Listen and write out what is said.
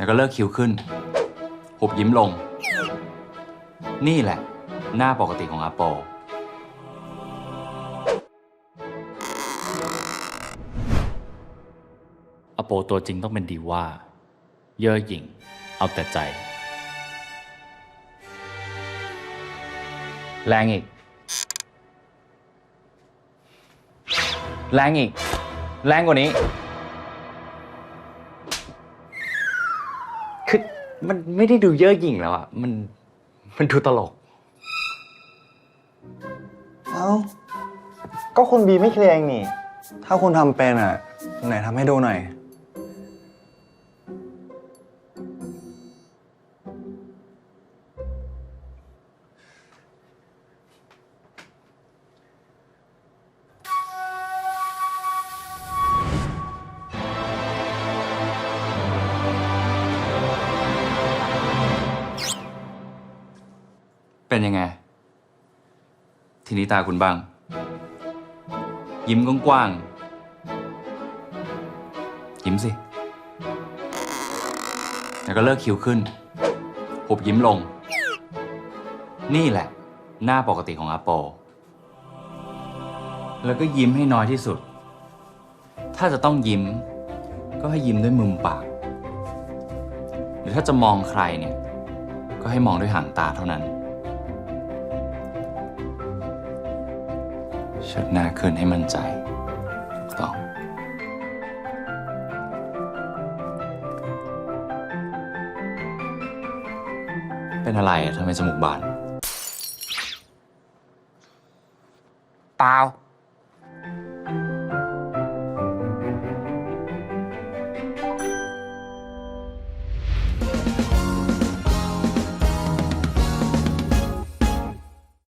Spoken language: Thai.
แล้วก็เลิกคิ้วขึ้น หุบยิ้มลง นี่แหละ หน้าปกติของอาโป อาโปตัวจริงต้องเป็นดีว่า เย่อหยิ่ง เอาแต่ใจ แรงอีก แรงอีก แรงกว่านี้ มันไม่ได้ดูเย่อหยิ่งแล้วอะมันมันดูตลก เอ้า ก็คุณบีไม่เคลียร์เองนี่ ถ้าคุณทำเป็นอะ ไหนทำให้ดูหน่อย เป็นยังไง ทีนี้ตาคุณบ้าง ยิ้มกว้างๆยิ้มสิแล้วก็เลิกคิ้วขึ้นหุบยิ้มลง นี่แหละ หน้าปกติของอาโป แล้วก็ยิ้มให้น้อยที่สุด ถ้าจะต้องยิ้ม ก็ให้ยิ้มด้วยมุมปาก หรือถ้าจะมองใครเนี่ย ก็ให้มองด้วยหางตาเท่านั้น เชิดหน้าขึ้นให้มั่นใจถูกต้อง เป็นอะไรทำไมจมูกบาน เปล่า